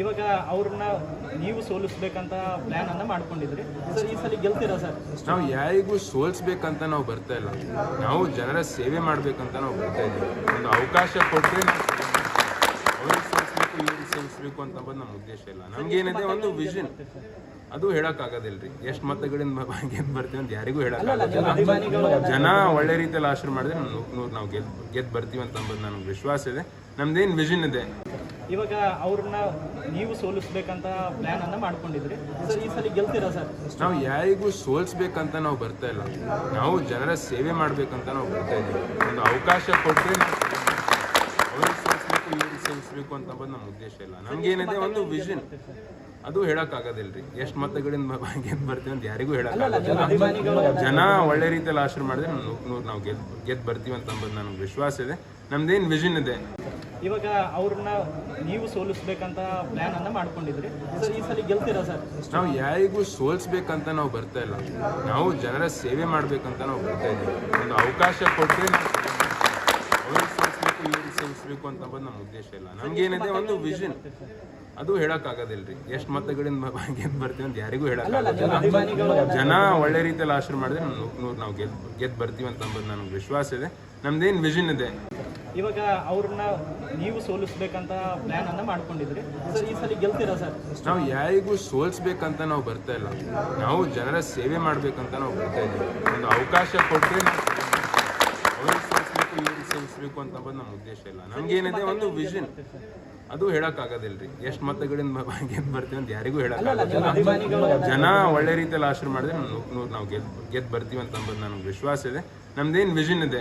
ಇವಾಗ ಅವ್ರನ್ನ ನೀವು ಸೋಲಿಸ್ಬೇಕಂತ ಪ್ಲಾನ್ ಅನ್ನ ಮಾಡ್ಕೊಂಡಿದ್ರಿ. ಸರ್ ಈ ಸಲ ಗೆಲ್ತೀರಾ ಸರ್? ನಾವು ಯಾರಿಗೂ ಸೋಲಿಸ್ಬೇಕಂತ ನಾವು ಬರ್ತಾ ಇಲ್ಲ. ನಾವು ಜನರ ಸೇವೆ ಮಾಡ್ಬೇಕಂತ ನಾವು ಬರ್ತಾ ಇದ್ದೀವಿ. ಒಂದು ಅವಕಾಶ ಕೊಟ್ಟರೆ ಅವ್ರಿಗೆ ಸೋಲ್ಸ್ಬೇಕು ಇವ್ರಿಗೆ ಸೋಲ್ಸ್ಬೇಕು ಅಂತ ಬಂದು ನಮ್ಮ ಉದ್ದೇಶ ಇಲ್ಲ. ನಮ್ಗೇನಿದೆ ಒಂದು ವಿಷನ್ ಅದು ಹೇಳಕ್ಕಾಗೋದಿಲ್ರಿ. ಎಷ್ಟು ಮತಗಳಿಂದ ಗೆದ್ದು ಬರ್ತೀವಿ ಅಂತ ಯಾರಿಗೂ ಹೇಳೋಕ್ಕಾಗಲ್ಲ ಜನ ಒಳ್ಳೆ ರೀತಿಯಲ್ಲಿ ಆಶೀರ್ವಾದ ಮಾಡಿದ್ರೆ ನೂರು ನಾವು ಗೆದ್ದು ಗೆದ್ದು ಬರ್ತೀವಿ ಅಂತ ಅನ್ನೋದು ನನಗೆ ವಿಶ್ವಾಸ ಇದೆ. ನಮ್ದೇನು ವಿಷನ್ ಇದೆ? ಇವಾಗ ಅವ್ರನ್ನ ನೀವು ಸೋಲಿಸ್ಬೇಕಂತ ಪ್ಲಾನ್ ಅನ್ನ ಮಾಡ್ಕೊಂಡಿದ್ರಿ. ಸರ್ ಈ ಸಲ ಗೆಲ್ತೀರಾ ಸರ್? ನಾವು ಯಾರಿಗೂ ಸೋಲಿಸ್ಬೇಕಂತ ನಾವು ಬರ್ತಾ ಇಲ್ಲ. ನಾವು ಜನರ ಸೇವೆ ಮಾಡ್ಬೇಕಂತ ನಾವು ಬರ್ತಾ ಇದ್ದೀವಿ. ಒಂದು ಅವಕಾಶ ಕೊಟ್ಟರೆ ಅವ್ರಿಗೆ ಸೋಲ್ಸ್ಬೇಕು ಇವ್ರಿಗೆ ಸೋಲ್ಸ್ಬೇಕು ಅಂತ ಬಂದು ನಮ್ಮ ಉದ್ದೇಶ ಇಲ್ಲ. ನಮ್ಗೇನಿದೆ ಒಂದು ವಿಷನ್ ಅದು ಹೇಳಕ್ಕಾಗೋದಿಲ್ರಿ. ಎಷ್ಟು ಮತಗಳಿಂದ ಗೆದ್ದು ಬರ್ತೀವಿ ಅಂತ ಯಾರಿಗೂ ಹೇಳಕ್ಕಾಗೋದಿಲ್ಲ. ಜನ ಒಳ್ಳೆ ರೀತಿಯಲ್ಲಿ ಆಶೀರ್ವಾದ ಮಾಡಿದ್ರೆ ನೂರು ನೂರು ನಾವು ಗೆದ್ದು ಗೆದ್ದು ಬರ್ತೀವಿ ಅಂತ ಅಂಬೋದು ನನಗೆ ವಿಶ್ವಾಸ ಇದೆ. ನಮ್ದೇನು ವಿಷನ್ ಇದೆ? ಇವಾಗ ಅವ್ರನ್ನ ನೀವು ಸೋಲಿಸ್ಬೇಕಂತ ಪ್ಲಾನ್ ಅನ್ನ ಮಾಡ್ಕೊಂಡಿದ್ರಿ. ಸರ್ ಈ ಸಲ ಗೆಲ್ತೀರಾ ಸರ್? ನಾವು ಯಾರಿಗೂ ಸೋಲಿಸ್ಬೇಕಂತ ನಾವು ಬರ್ತಾ ಇಲ್ಲ. ನಾವು ಜನರ ಸೇವೆ ಮಾಡ್ಬೇಕಂತ ನಾವು ಬರ್ತಾ ಇದ್ದೀವಿ. ಒಂದು ಅವಕಾಶ ಕೊಟ್ಟರೆ ಅವ್ರಿಗೆ ಸೋಲ್ಸ್ಬೇಕು ಇವ್ರಿಗೆ ಸೋಲ್ಸ್ಬೇಕು ಅಂತ ಬಂದು ನಮ್ಮ ಉದ್ದೇಶ ಇಲ್ಲ. ನಮ್ಗೇನಿದೆ ಒಂದು ವಿಷನ್ ಅದು ಹೇಳಕ್ಕಾಗೋದಿಲ್ರಿ. ಎಷ್ಟು ಮತಗಳಿಂದ ಗೆದ್ದು ಬರ್ತೀವಿ ಅಂತ ಯಾರಿಗೂ ಹೇಳಕ್ ಜನ ಒಳ್ಳೆ ರೀತಿಯಲ್ಲಿ ಆಶೀರ್ವಾದ ಮಾಡಿದ್ರೆ ನಾವು ಗೆದ್ದು ಗೆದ್ದು ಬರ್ತೀವಿ ಅಂತ ಅಂಬೋದು ನನಗೆ ವಿಶ್ವಾಸ ಇದೆ. ನಮ್ದೇನು ವಿಷನ್ ಇದೆ? ಇವಾಗ ಅವ್ರನ್ನ ನೀವು ಸೋಲಿಸ್ಬೇಕಂತ ಪ್ಲಾನ್ ಅನ್ನ ಮಾಡ್ಕೊಂಡಿದ್ರಿ. ಸರ್ ಈ ಸಲ ಗೆಲ್ತೀರಾ ಸರ್? ನಾವು ಯಾರಿಗೂ ಸೋಲಿಸ್ಬೇಕಂತ ನಾವು ಬರ್ತಾ ಇಲ್ಲ. ನಾವು ಜನರ ಸೇವೆ ಮಾಡ್ಬೇಕಂತ ನಾವು ಬರ್ತಾ ಇದ್ದೀವಿ. ಒಂದು ಅವಕಾಶ ಕೊಟ್ಟರೆ ಅವ್ರಿಗೆ ಸೋಲ್ಸ್ಬೇಕು ಇವ್ರಿಗೆ ಸೋಲ್ಸ್ಬೇಕು ಅಂತ ನಮ್ಮ ಉದ್ದೇಶ ಇಲ್ಲ. ನಮ್ಗೇನಿದೆ ಒಂದು ವಿಷನ್ ಅದು ಹೇಳಕ್ಕಾಗೋದಿಲ್ರಿ. ಎಷ್ಟು ಮತಗಳಿಂದ ಗೆದ್ದು ಬರ್ತೀವಿ ಅಂತ ಯಾರಿಗೂ ಹೇಳಕ್ಕಾಗೋದಿಲ್ಲ. ಜನ ಒಳ್ಳೆ ರೀತಿಯಲ್ಲಿ ಆಶೀರ್ವಾದ ಮಾಡಿದ್ರೆ ನೂರು ನಾವು ಗೆದ್ದು ಗೆದ್ದು ಬರ್ತೀವಿ ಅಂತ ಅಂಬೋದು ನನಗೆ ವಿಶ್ವಾಸ ಇದೆ. ನಮ್ದೇನು ವಿಷನ್ ಇದೆ?